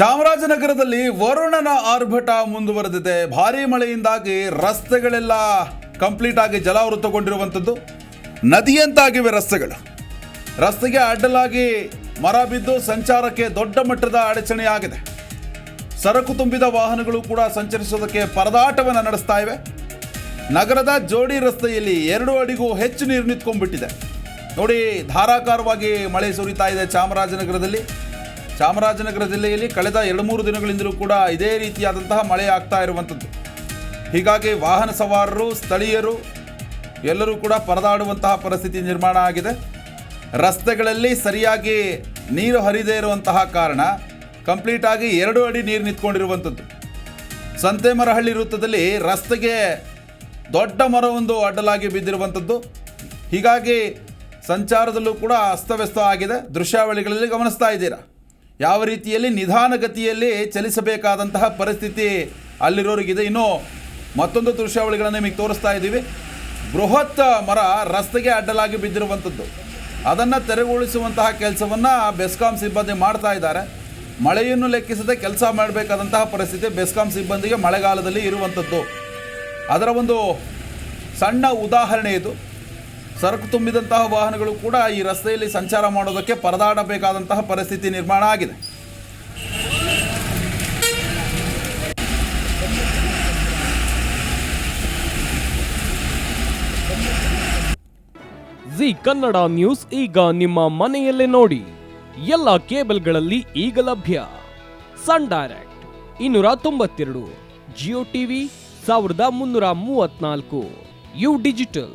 ಚಾಮರಾಜನಗರದಲ್ಲಿ ವರುಣನ ಆರ್ಭಟ ಮುಂದುವರೆದಿದೆ. ಭಾರೀ ಮಳೆಯಿಂದಾಗಿ ರಸ್ತೆಗಳೆಲ್ಲ ಕಂಪ್ಲೀಟ್ ಆಗಿ ಜಲಾವೃತಗೊಂಡಿರುವಂಥದ್ದು. ನದಿಯಂತಾಗಿವೆ ರಸ್ತೆಗಳು. ರಸ್ತೆಗೆ ಅಡ್ಡಲಾಗಿ ಮರ ಬಿದ್ದು ಸಂಚಾರಕ್ಕೆ ದೊಡ್ಡ ಮಟ್ಟದ ಅಡಚಣೆಯಾಗಿದೆ. ಸರಕು ತುಂಬಿದ ವಾಹನಗಳು ಕೂಡ ಸಂಚರಿಸೋದಕ್ಕೆ ಪರದಾಟವನ್ನು ನಡೆಸ್ತಾ ಇವೆ. ನಗರದ ಜೋಡಿ ರಸ್ತೆಯಲ್ಲಿ ಎರಡು ಅಡಿಗೂ ಹೆಚ್ಚು ನೀರು ನಿಂತ್ಕೊಂಡ್ಬಿಟ್ಟಿದೆ. ನೋಡಿ, ಧಾರಾಕಾರವಾಗಿ ಮಳೆ ಸುರಿತಾ ಇದೆ ಚಾಮರಾಜನಗರದಲ್ಲಿ. ಚಾಮರಾಜನಗರ ಜಿಲ್ಲೆಯಲ್ಲಿ ಕಳೆದ ಎರಡು ಮೂರು ದಿನಗಳಿಂದಲೂ ಕೂಡ ಇದೇ ರೀತಿಯಾದಂತಹ ಮಳೆ ಆಗ್ತಾ ಇರುವಂಥದ್ದು. ಹೀಗಾಗಿ ವಾಹನ ಸವಾರರು, ಸ್ಥಳೀಯರು ಎಲ್ಲರೂ ಕೂಡ ಪರದಾಡುವಂತಹ ಪರಿಸ್ಥಿತಿ ನಿರ್ಮಾಣ ಆಗಿದೆ. ರಸ್ತೆಗಳಲ್ಲಿ ಸರಿಯಾಗಿ ನೀರು ಹರಿದೇ ಇರುವಂತಹ ಕಾರಣ ಕಂಪ್ಲೀಟ್ ಆಗಿ ಎರಡು ಅಡಿ ನೀರು ನಿಂತ್ಕೊಂಡಿರುವಂಥದ್ದು. ಸಂತೆಮರಹಳ್ಳಿ ವೃತ್ತದಲ್ಲಿ ರಸ್ತೆಗೆ ದೊಡ್ಡ ಮರವೊಂದು ಅಡ್ಡಲಾಗಿ ಬಿದ್ದಿರುವಂಥದ್ದು. ಹೀಗಾಗಿ ಸಂಚಾರದಲ್ಲೂ ಕೂಡ ಅಸ್ತವ್ಯಸ್ತ ಆಗಿದೆ. ದೃಶ್ಯಾವಳಿಗಳಲ್ಲಿ ಗಮನಿಸ್ತಾ ಇದ್ದೀರಾ? ಯಾವ ರೀತಿಯಲ್ಲಿ ನಿಧಾನಗತಿಯಲ್ಲಿ ಚಲಿಸಬೇಕಾದಂತಹ ಪರಿಸ್ಥಿತಿ ಅಲ್ಲಿರೋರಿಗಿದೆ ಇನ್ನು ಮತ್ತೊಂದು ದೃಶ್ಯಾವಳಿಗಳನ್ನು ನಿಮಗೆ ತೋರಿಸ್ತಾ ಇದ್ದೀವಿ. ಬೃಹತ್ ಮರ ರಸ್ತೆಗೆ ಅಡ್ಡಲಾಗಿ ಬಿದ್ದಿರುವಂಥದ್ದು. ಅದನ್ನು ತೆರವುಗೊಳಿಸುವಂತಹ ಕೆಲಸವನ್ನು ಬೆಸ್ಕಾಂ ಸಿಬ್ಬಂದಿ ಮಾಡ್ತಾ ಇದ್ದಾರೆ. ಮಳೆಯನ್ನು ಲೆಕ್ಕಿಸದೆ ಕೆಲಸ ಮಾಡಬೇಕಾದಂತಹ ಪರಿಸ್ಥಿತಿ ಬೆಸ್ಕಾಂ ಸಿಬ್ಬಂದಿಗೆ ಮಳೆಗಾಲದಲ್ಲಿ ಇರುವಂಥದ್ದು. ಅದರ ಒಂದು ಸಣ್ಣ ಉದಾಹರಣೆ ಇದು. ಸರಕು ತುಂಬಿದಂತಹ ವಾಹನಗಳು ಕೂಡ ಈ ರಸ್ತೆಯಲ್ಲಿ ಸಂಚಾರ ಮಾಡೋದಕ್ಕೆ ಪರದಾಡಬೇಕಾದಂತಹ ಪರಿಸ್ಥಿತಿ ನಿರ್ಮಾಣ ಆಗಿದೆ. ಜಿ ಕನ್ನಡ ನ್ಯೂಸ್ ಈಗ ನಿಮ್ಮ ಮನೆಯಲ್ಲೇ ನೋಡಿ. ಎಲ್ಲ ಕೇಬಲ್ಗಳಲ್ಲಿ ಈಗ ಲಭ್ಯ. ಸನ್ ಡೈರೆಕ್ಟ್ ಇನ್ನೂರ ತೊಂಬತ್ತೆರಡು, ಜಿಯೋ ಟಿವಿ ಸಾವಿರದ ಮುನ್ನೂರ ಮೂವತ್ನಾಲ್ಕು ಯು ಡಿಜಿಟಲ್.